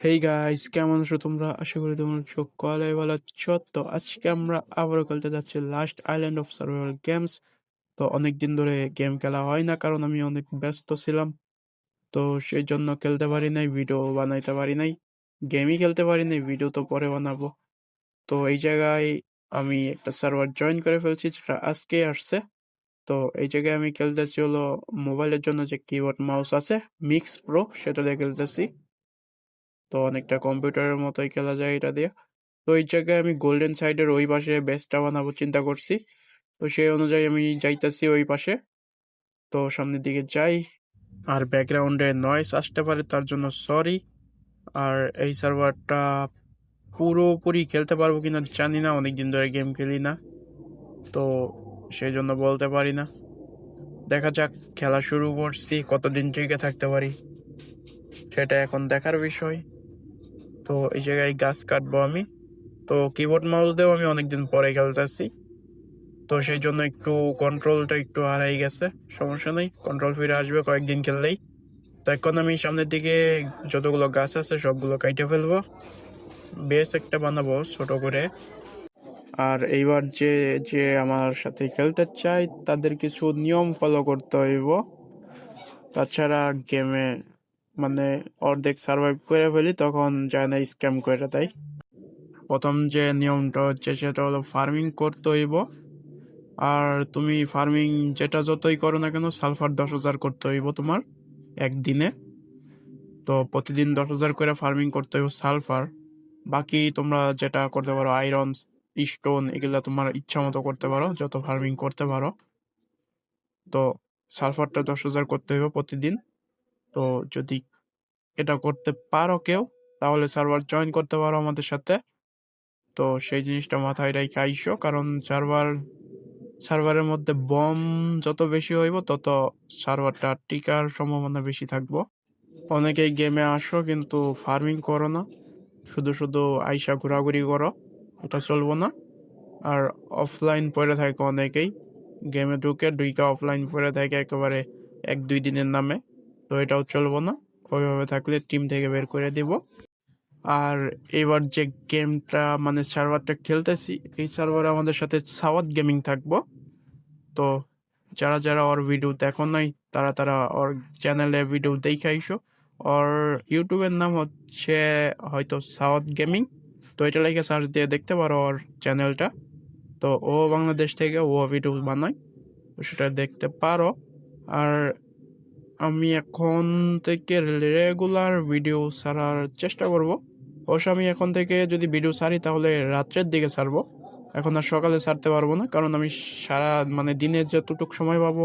Hey guys কেমন আছো তোমরা? আশা করি তোমরা সকলে ভালো আছো। তো আজকে আমরা আবারও খেলতে যাচ্ছি last island of survival games তো অনেকদিন ধরে গেম খেলা হয় না, কারণ আমি অনেক ব্যস্ত ছিলাম। তো সেই জন্য খেলতে পারি নাই ভিডিও বানাইতে পারি নাই গেমই খেলতে পারি নাই ভিডিও তো পরে বানাবো। তো এই জায়গায় আমি একটা সার্ভার জয়েন করে ফেলছি, যেটা আজকে আসছে। তো এই জায়গায় আমি খেলতেছি হলো মোবাইলের জন্য যে কিবোর্ড মাউস আছে মিক্স প্রো সেটা দিয়ে খেলতেছি। তো অনেকটা কম্পিউটারের মতোই খেলা যায় এটা দিয়ে। তো এই জায়গায় আমি গোল্ডেন সাইডের ওই পাশে বেসটা বানাবো চিন্তা করছি। তো সেই অনুযায়ী আমি যাইতাছি ওই পাশে। তো সামনের দিকে যাই। আর ব্যাকগ্রাউন্ডে নয়েস আসতে পারে, তার জন্য সরি আর এই সার্ভারটা পুরোপুরি খেলতে পারব কিনা জানি না, অনেকদিন ধরে গেম খেলি না। তো সেই জন্য বলতে পারি না। দেখা যাক, খেলা শুরু করছি, কতদিন টিকে থাকতে পারি, সেটা এখন দেখার বিষয়। তো এই জায়গায় গাছ কাটবো আমি। তো কিবোর্ড মাউস দিয়েও আমি অনেকদিন পরে খেলতেছি। তো সেই জন্য একটু কন্ট্রোলটা একটু হারাই গেছে, সমস্যা নেই। কন্ট্রোল ফিরে আসবে কয়েকদিন খেললেই। তো এখন আমি সামনের দিকে যতগুলো গাছ আছে সবগুলো কাইটে ফেলব। বেশ একটা বানাবো ছোট করে। আর এইবার যে যে আমার সাথে খেলতে চাই তাদের কিছু নিয়ম ফলো করতে হইব। তাছাড়া গেমে মানে অর্ধেক সার্ভাইভ করে ফেলি, তখন যায় না স্ক্যাম করে দেয়। প্রথম যে নিয়মটা হচ্ছে সেটা হলো ফার্মিং করতে হইব। আর তুমি ফার্মিং যেটা যতই করো না কেন সালফার দশ হাজার করতে হইব তোমার একদিনে। তো প্রতিদিন দশ হাজার করে ফার্মিং করতে হইব সালফার বাকি তোমরা যেটা করতে পারো আয়রন স্টোন এগুলো তোমার ইচ্ছা মতো করতে পারো, যত ফার্মিং করতে পারো। তো সালফারটা দশ হাজার করতে হইব প্রতিদিন। তো যদি এটা করতে পারো কেউ, তাহলে সার্ভার জয়েন করতে পারো আমাদের সাথে। তো সেই জিনিসটা মাথায় রেখে আইসো, কারণ সার্ভার সার্ভারের মধ্যে বম যত বেশি হইব, তত সার্ভারটা টিকার সম্ভাবনা বেশি থাকব। অনেকেই গেমে আসো, কিন্তু ফার্মিং করো না। শুধু শুধু আইসা ঘোরাঘুরি করো, ওটা চলবো না। আর অফলাইন পড়ে থাকে অনেকেই। গেমে ঢুকে দুইটা অফলাইন পড়ে থাকে একেবারে এক দুই দিনের নামে, তো এটাও চলবো না। ওইভাবে থাকলে টিম থেকে বের করে দিব। আর এবার যে গেমটা মানে সার্ভারটা খেলতেছি, এই সার্ভারে আমাদের সাথে সাওয়াত গেমিং থাকব। তো যারা যারা ওর ভিডিও দেখো নাই, তারা তারা ওর চ্যানেলে ভিডিও দেখে আইসো। ওর ইউটিউবের নাম হচ্ছে হয়তো সাওয়াত গেমিং তো এটা লেগে সার্চ দিয়ে দেখতে পারো ওর চ্যানেলটা তো ও বাংলাদেশ থেকে ও ভিডিও বানায় সেটা দেখতে পারো। আর আমি এখন থেকে রেগুলার ভিডিও ছাড়ার চেষ্টা করব। অবশ্য আমি এখন থেকে যদি ভিডিও ছাড়ি, তাহলে রাত্রের দিকে ছাড়বো। এখন আর সকালে ছাড়তে পারব না, কারণ আমি সারা মানে দিনের যতটুকু সময় পাবো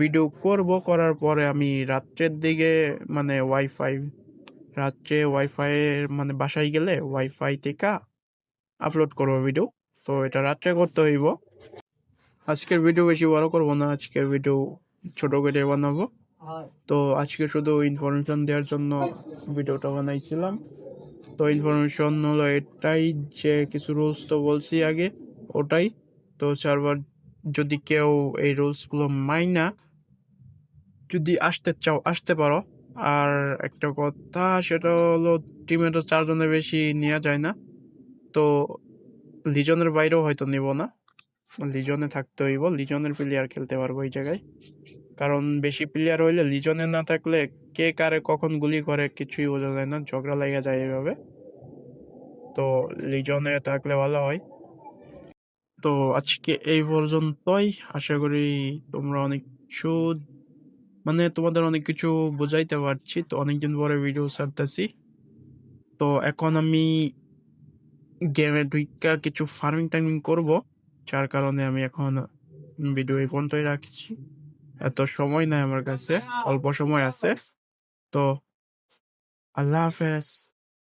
ভিডিও করব, করার পরে আমি রাত্রের দিকে মানে ওয়াইফাই রাত্রে ওয়াইফাই মানে বাসায় গেলে ওয়াইফাই থেকে আপলোড করব ভিডিও তো এটা রাত্রে করতে হইব। আজকের ভিডিও বেশি বড় করব না, আজকের ভিডিও ছোট করে বানাবো। তো আজকে শুধু ইনফরমেশন দেওয়ার জন্য ভিডিওটা বানাইছিলাম। তো ইনফরমেশন হলো এটাই যে কিছু রুলস তো বলছি আগে, ওটাই। তো সার্ভার যদি কেউ এই রুলসগুলো মাইনা, যদি আসতে চাও, আসতে পারো। আর একটা কথা, সেটা হলো টিমে তো চারজনের বেশি নেওয়া যায় না। তো লিজনের বাইরেও হয়তো নিব না। লিজনে থাকতে হইব। লিজনের প্লেয়ার খেলতে পারব এই জায়গায়। কারণ বেশি প্লেয়ার হইলে লিজনে না থাকলে কে কারে কখন গুলি করে কিছুই বোঝা যায় না, ঝগড়া লেগে যায় এভাবে। তো লিজনে থাকলে ভালো হয়। তো আজকে এই পর্যন্তই। আশা করি তোমরা অনেক কিছু মানে তোমাদের অনেক কিছু বোঝাইতে পারছি। তো অনেকদিন পরে ভিডিও ছাড়তেছি। তো এখন আমি গেমে ঢুইকা কিছু ফার্মিং টার্মিং করব, যার কারণে আমি এখন ভিডিও এই পর্যন্তই রাখছি। এত সময় নাই আমার কাছে অল্প সময় আছে। তো আল্লাহ হাফেজ।